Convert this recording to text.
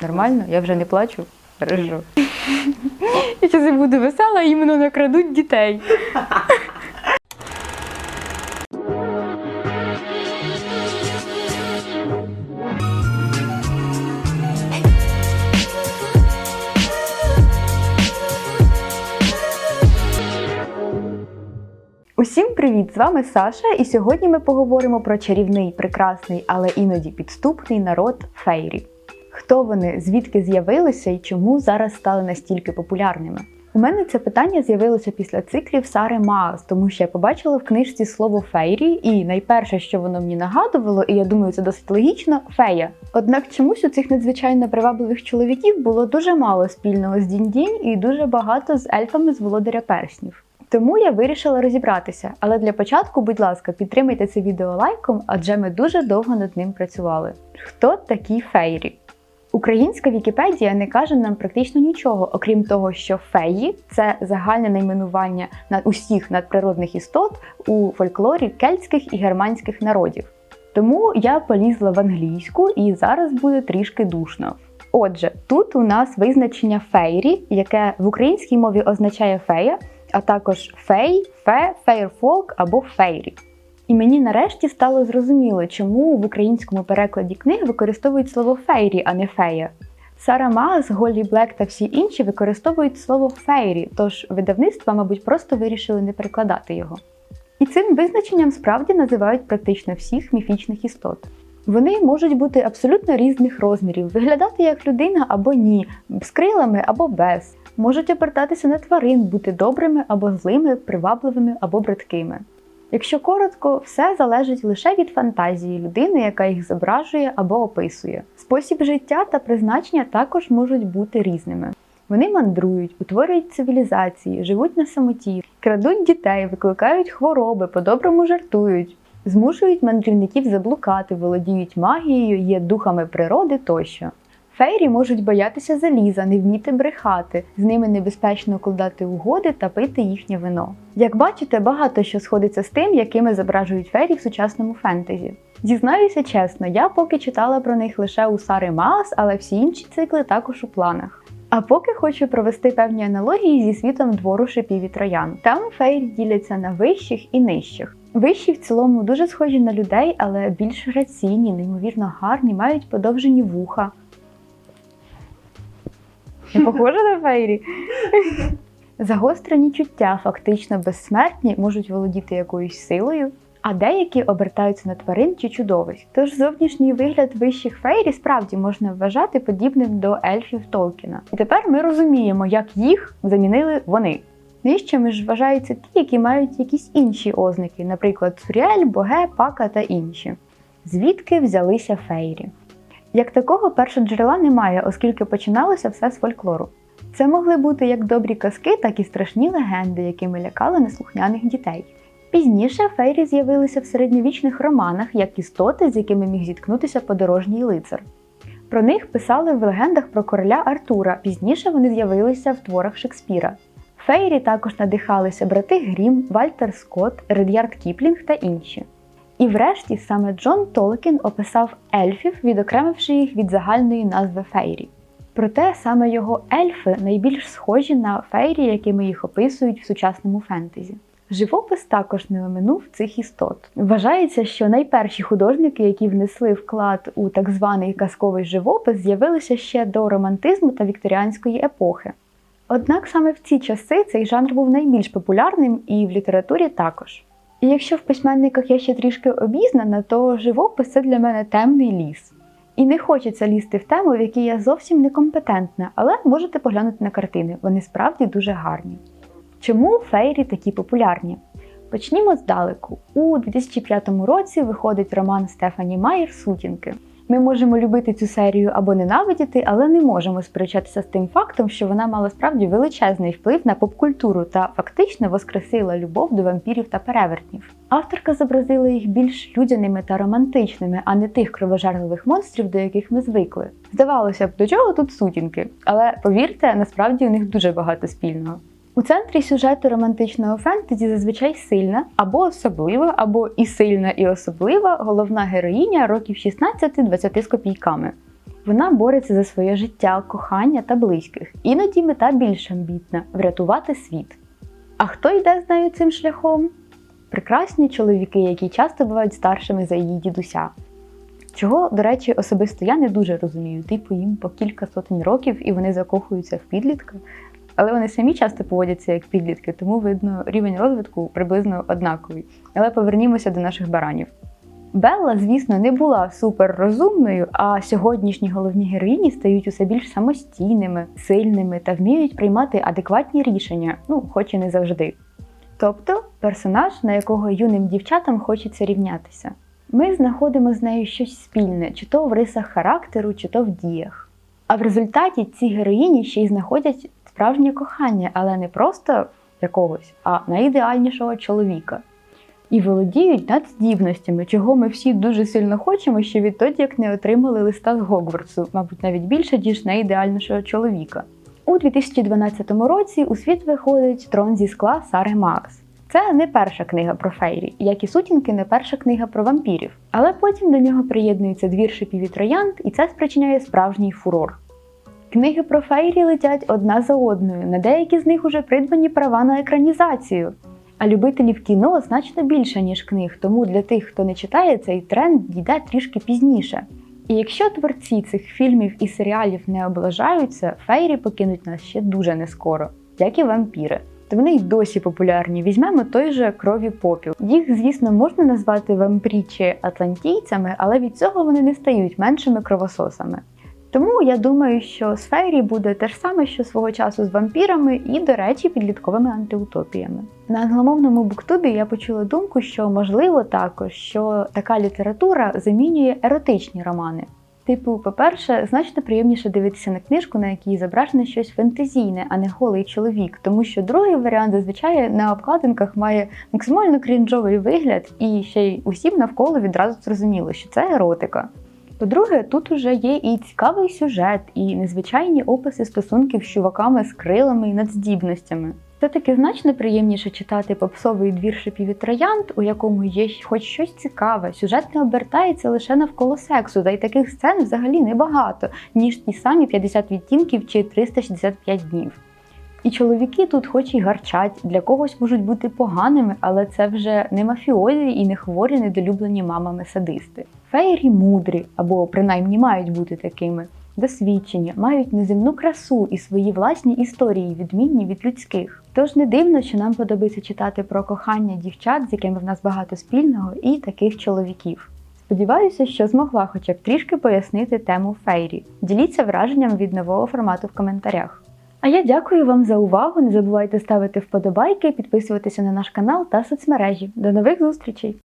Нормально? Я вже не плачу. Хорошо. Я зараз буду весела, іменно накрадуть дітей. Усім привіт! З вами Саша, і сьогодні ми поговоримо про чарівний, прекрасний, але іноді підступний народ фейрі. Хто вони, звідки з'явилися і чому зараз стали настільки популярними? У мене це питання з'явилося після циклів Сари Маас, тому що я побачила в книжці слово фейрі, і найперше, що воно мені нагадувало, і я думаю, це досить логічно фея. Однак чомусь у цих надзвичайно привабливих чоловіків було дуже мало спільного з Дінь-Дінь і дуже багато з ельфами з володаря перснів. Тому я вирішила розібратися. Але для початку, будь ласка, підтримайте це відео лайком, адже ми дуже довго над ним працювали. Хто такі фейрі? Українська Вікіпедія не каже нам практично нічого, окрім того, що феї це загальне найменування над усіх надприродних істот у фольклорі кельтських і германських народів. Тому я полізла в англійську і зараз буде трішки душно. Отже, тут у нас визначення фейрі, яке в українській мові означає фея, а також фей, фе, фейрфолк або фейрі. І мені нарешті стало зрозуміло, чому в українському перекладі книг використовують слово фейрі, а не фея. Сара Маас, Голлі Блек та всі інші використовують слово фейрі, тож видавництва, мабуть, просто вирішили не перекладати його. І цим визначенням справді називають практично всіх міфічних істот. Вони можуть бути абсолютно різних розмірів, виглядати як людина або ні, з крилами або без, можуть обертатися на тварин, бути добрими або злими, привабливими або бридкими. Якщо коротко, все залежить лише від фантазії людини, яка їх зображує або описує. Спосіб життя та призначення також можуть бути різними. Вони мандрують, утворюють цивілізації, живуть на самоті, крадуть дітей, викликають хвороби, по-доброму жартують, змушують мандрівників заблукати, володіють магією, є духами природи тощо. Фейрі можуть боятися заліза, не вміти брехати, з ними небезпечно укладати угоди та пити їхнє вино. Як бачите, багато що сходиться з тим, якими зображують фейрі в сучасному фентезі. Зізнаюся чесно, я поки читала про них лише у Сари Маас, але всі інші цикли також у планах. А поки хочу провести певні аналогії зі світом двору шипів і троян. Там фейрі діляться на вищих і нижчих. Вищі в цілому дуже схожі на людей, але більш граційні, неймовірно гарні, мають подовжені вуха. Не похоже на фейрі? Загострені чуття, фактично безсмертні, можуть володіти якоюсь силою, а деякі обертаються на тварин чи чудовиськ. Тож зовнішній вигляд вищих фейрі справді можна вважати подібним до ельфів Толкіна. І тепер ми розуміємо, як їх замінили вони. Нижчими ж вважаються ті, які мають якісь інші ознаки, наприклад, Цуріель, Боге, Пака та інші. Звідки взялися фейрі? Як такого першоджерела немає, оскільки починалося все з фольклору. Це могли бути як добрі казки, так і страшні легенди, якими лякали неслухняних дітей. Пізніше фейрі з'явилися в середньовічних романах як істоти, з якими міг зіткнутися подорожній лицар. Про них писали в легендах про короля Артура, пізніше вони з'явилися в творах Шекспіра. Фейрі також надихалися брати Грім, Вальтер Скотт, Ред'ярд Кіплінг та інші. І врешті саме Джон Толкін описав ельфів, відокремивши їх від загальної назви фейрі. Проте саме його ельфи найбільш схожі на фейрі, якими їх описують в сучасному фентезі. Живопис також не оминув цих істот. Вважається, що найперші художники, які внесли вклад у так званий казковий живопис, з'явилися ще до романтизму та вікторіанської епохи. Однак саме в ці часи цей жанр був найбільш популярним і в літературі також. І якщо в письменниках я ще трішки обізнана, то живопис це для мене темний ліс. І не хочеться лізти в тему, в якій я зовсім некомпетентна, але можете поглянути на картини, вони справді дуже гарні. Чому фейрі такі популярні? Почнімо здалеку. У 2005 році виходить роман Стефані Майер Сутінки. Ми можемо любити цю серію або ненавидіти, але не можемо сперечатися з тим фактом, що вона мала справді величезний вплив на попкультуру та фактично воскресила любов до вампірів та перевертнів. Авторка зобразила їх більш людяними та романтичними, а не тих кровожерливих монстрів, до яких ми звикли. Здавалося б, до чого тут сутінки, але повірте, насправді у них дуже багато спільного. У центрі сюжету романтичного фентезі зазвичай сильна або особлива, або і сильна, і особлива головна героїня років 16-20 з копійками. Вона бореться за своє життя, кохання та близьких. Іноді мета більш амбітна врятувати світ. А хто йде з нею цим шляхом? Прекрасні чоловіки, які часто бувають старшими за її дідуся. Чого, до речі, особисто я не дуже розумію. Типу їм по кілька сотень років і вони закохуються в підлітка. Але вони самі часто поводяться як підлітки, тому видно, рівень розвитку приблизно однаковий. Але повернімося до наших баранів. Белла, звісно, не була суперрозумною, а сьогоднішні головні героїні стають усе більш самостійними, сильними та вміють приймати адекватні рішення, ну, хоч і не завжди. Тобто персонаж, на якого юним дівчатам хочеться рівнятися. Ми знаходимо з нею щось спільне, чи то в рисах характеру, чи то в діях. А в результаті ці героїні ще й знаходять справжнє кохання, але не просто якогось, а найідеальнішого чоловіка. І володіють надздібностями, чого ми всі дуже сильно хочемо, ще відтоді, як не отримали листа з Гогвартсу, мабуть, навіть більше, ніж найідеальнішого чоловіка. У 2012 році у світ виходить трон зі скла Сари Макс. Це не перша книга про фейрі, як і сутінки, не перша книга про вампірів. Але потім до нього приєднується двір шипів і троянд, і це спричиняє справжній фурор. Книги про фейрі летять одна за одною. На деякі з них уже придбані права на екранізацію. А любителів кіно значно більше, ніж книг, тому для тих, хто не читає, цей тренд дійде трішки пізніше. І якщо творці цих фільмів і серіалів не облажаються, фейрі покинуть нас ще дуже нескоро, як і вампіри. То вони й досі популярні. Візьмемо той же крові попіл. Їх, звісно, можна назвати вампрі чи атлантійцями, але від цього вони не стають меншими кровососами. Тому я думаю, що з фейрі буде те ж саме, що свого часу з вампірами, і, до речі, підлітковими антиутопіями. На англомовному буктубі я почула думку, що можливо також, що така література замінює еротичні романи. Типу, по-перше, значно приємніше дивитися на книжку, на якій зображене щось фентезійне, а не голий чоловік, тому що другий варіант зазвичай на обкладинках має максимально крінжовий вигляд, і ще й усім навколо відразу зрозуміло, що це еротика. По-друге, тут уже є і цікавий сюжет, і незвичайні описи стосунків з чуваками з крилами і надздібностями. Все-таки значно приємніше читати попсовий двір шипів і троянд, у якому є хоч щось цікаве. Сюжет не обертається лише навколо сексу, та й таких сцен взагалі небагато, ніж ті самі 50 відтінків чи 365 днів. І чоловіки тут, хоч і гарчать, для когось можуть бути поганими, але це вже не мафіозі і не хворі, недолюблені мамами садисти. Фейрі мудрі, або принаймні мають бути такими, досвідчені, мають неземну красу і свої власні історії, відмінні від людських. Тож не дивно, що нам подобається читати про кохання дівчат, з якими в нас багато спільного, і таких чоловіків. Сподіваюся, що змогла хоча б трішки пояснити тему фейрі. Діліться враженням від нового формату в коментарях. А я дякую вам за увагу. Не забувайте ставити вподобайки, підписуватися на наш канал та соцмережі. До нових зустрічей!